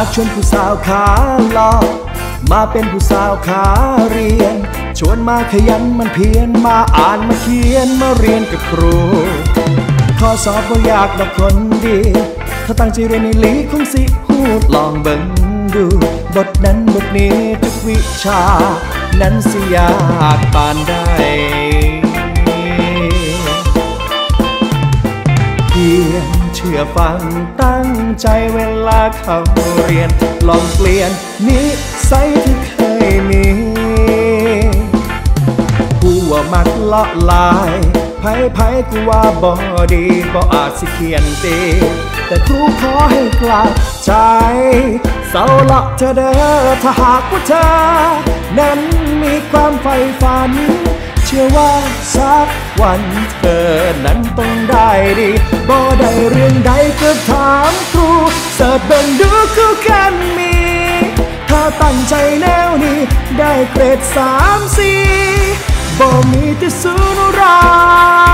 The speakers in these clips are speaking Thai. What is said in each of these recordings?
ากชวนผู้สาวขาลอมาเป็นผู้สาวขาเรียน ชวนมาขยันมันเพียนมาอ่านมาเขียนมาเรียนกับครู ข้อสอบก็อยากดอกคนดี ถ้าตั้งใจเรียนในลีคงสิหูดลองเบิ่งดู บทนั้นบทนี้ทุกวิชา นั้นสิยากปานได้ ชื่อฟังตั้งใจเวลาเข้าเรียน ลองเปลี่ยนนิสัยที่เคยมีผู้ว่ามักเลาะลายไผไผกูว่าบ่ดีบ่อาจสิเขียนตีแต่ครูขอให้กลับใจเศร้าละเธอเด้อถ้าหากว่าเธอนั้นมีความใฝ่ฝัน ชื่อว่าสักวันเธอนั้นต้องได้ดีบ่ได้เรื่องใดก็ถามครูเสิร์ชเบิ่งดูคู่กันมี ถ้าตั้งใจแนวนี้ ได้เกรดสามสี่บ่มีที่สุนรา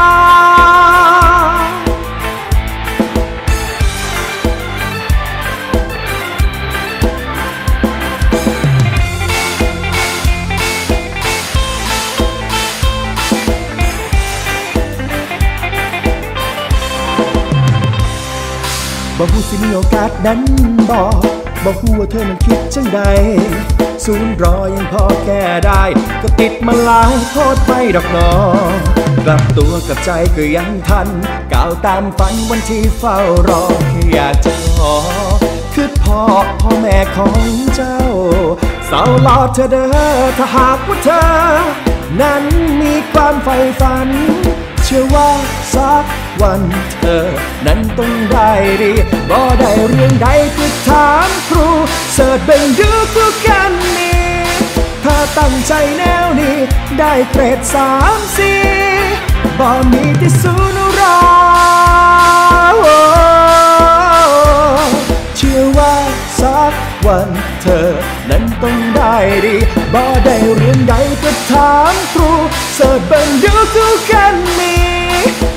บ่ฮู้สิมีโอกาสนั้นบ่บ่ฮู้ว่าเธอนั้นคิดจังใดศูนย์รอยังพอแก้ได้ ก็ติดมาหลายโทษไปดอกนอกลับตัวกลับใจก็ยังทันก้าวตามฝันวันที่เฝ้ารอแค่อยากจะขอคือพ่อพ่อแม่ของเจ้า สาวหลอดเธอเด้อถ้าหากว่าเธอ นั้นมีความใฝ่ฝัน เชื่อว่าสักวันเธอ นั้นต้องได้ดีบ่ได้เรื่องใดก็ถามครู เสิร์ชเบ่งดูกูกันนี้ถ้าตั้งใจแนวนี้ ได้เกรดสามสี่บ่มีที่สุด สักวันเธอ นั้นต้องได้ดีบ่ได้เรียนใดก็ถามครูเสิร์ชเบิ่งดูคู่กันนี้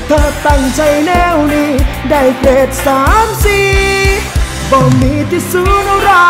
ถ้าตั้งใจแนวนี้ ได้เกรดสามสี่บ่มีที่สูนรา